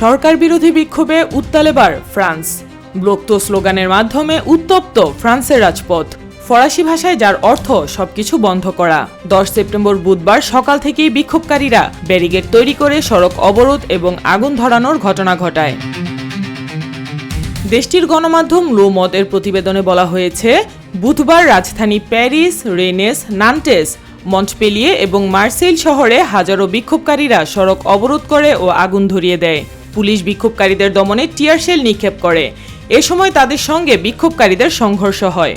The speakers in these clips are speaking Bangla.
সরকার বিরোধী বিক্ষোভে উত্তালেবার ফ্রান্স। ব্লক্ত স্লোগানের মাধ্যমে উত্তপ্ত ফ্রান্সের রাজপথ। ফরাসি ভাষায় যার অর্থ সবকিছু বন্ধ করা। দশ সেপ্টেম্বর বুধবার সকাল থেকেই বিক্ষোভকারীরা ব্যারিগেড তৈরি করে সড়ক অবরোধ এবং আগুন ধরানোর ঘটনা ঘটায়। দেশটির গণমাধ্যম লো মতের প্রতিবেদনে বলা হয়েছে, বুধবার রাজধানী প্যারিস, রেনেস, নান্টেস, মন্টপেলিয়ে এবং মার্সেল শহরে হাজারো বিক্ষোভকারীরা সড়ক অবরোধ করে ও আগুন ধরিয়ে দেয়। পুলিশ বিক্ষোভকারীদের দমনে টিয়ার সেল নিক্ষেপ করে। এ সময় তাদের সঙ্গে বিক্ষোভকারীদের সংঘর্ষ হয়।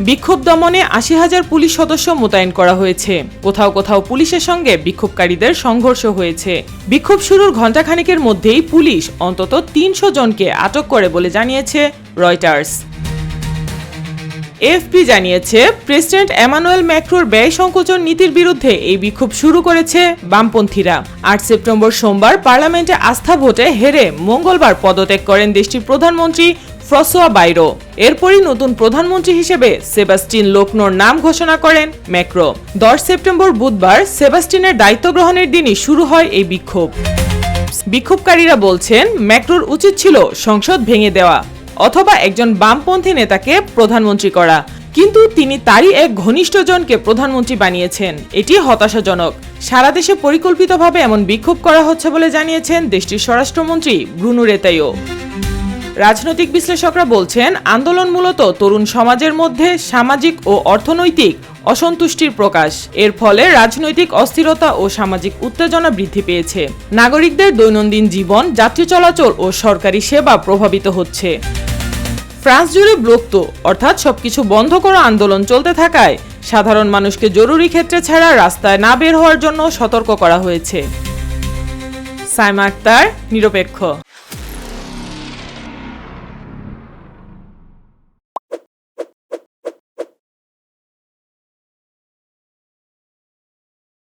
বিক্ষোভ দমনে আশি হাজার পুলিশ সদস্য মোতায়েন করা হয়েছে। কোথাও কোথাও পুলিশের সঙ্গে বিক্ষোভকারীদের সংঘর্ষ হয়েছে। বিক্ষোভ শুরুর ঘণ্টাখানেকের মধ্যেই পুলিশ অন্তত তিনশো জনকে আটক করে বলে জানিয়েছে রয়টার্স। এফপি জানিয়েছে, প্রেসিডেন্ট এমানুয়েল ম্যাক্রোর ব্যয় সংকোচন নীতির বিরুদ্ধে এই বিক্ষোভ শুরু করেছে বামপন্থীরা। আট সেপ্টেম্বর সোমবার পার্লামেন্টে আস্থা ভোটে হেরে মঙ্গলবার পদত্যাগ করেন দেশটির প্রধানমন্ত্রী ফ্রসোয়া বাইরো। এরপরই নতুন প্রধানমন্ত্রী হিসেবে সেবাস্টিন লোকনোর নাম ঘোষণা করেন ম্যাক্রো। দশ সেপ্টেম্বর বুধবার সেবাস্টিনের দায়িত্ব গ্রহণের দিনই শুরু হয় এই বিক্ষোভ। বিক্ষোভকারীরা বলছেন, ম্যাক্রোর উচিত ছিল সংসদ ভেঙে দেওয়া। অথবা একজন বামপন্থী নেতাকে প্রধানমন্ত্রী করা। কিন্তু তিনি তারই এক ঘনিষ্ঠজনকে প্রধানমন্ত্রী বানিয়েছেন। এটি হতাশাজনক। সারা দেশে পরিকল্পিতভাবে এমন বিক্ষোভ করা হচ্ছে বলে জানিয়েছেন দেশটির স্বরাষ্ট্রমন্ত্রী ব্রুনু রেতাইও। রাজনৈতিক বিশ্লেষকরা বলছেন, আন্দোলন মূলত তরুণ সমাজের মধ্যে সামাজিক ও অর্থনৈতিক অসন্তুষ্টির প্রকাশ। এর ফলে রাজনৈতিক অস্থিরতা ও সামাজিক উত্তেজনা বৃদ্ধি পেয়েছে। নাগরিকদের দৈনন্দিন জীবন, যাত্রী চলাচল ও সরকারি সেবা প্রভাবিত হচ্ছে। ফ্রান্স জুড়ে ব্লক্ত অর্থাৎ সবকিছু বন্ধ করা আন্দোলন চলতে থাকায় সাধারণ মানুষকে জরুরি ক্ষেত্রে ছাড়া রাস্তায় না বের হওয়ার জন্য সতর্ক করা হয়েছে। সাইমা আক্তার, নিরপেক্ষ।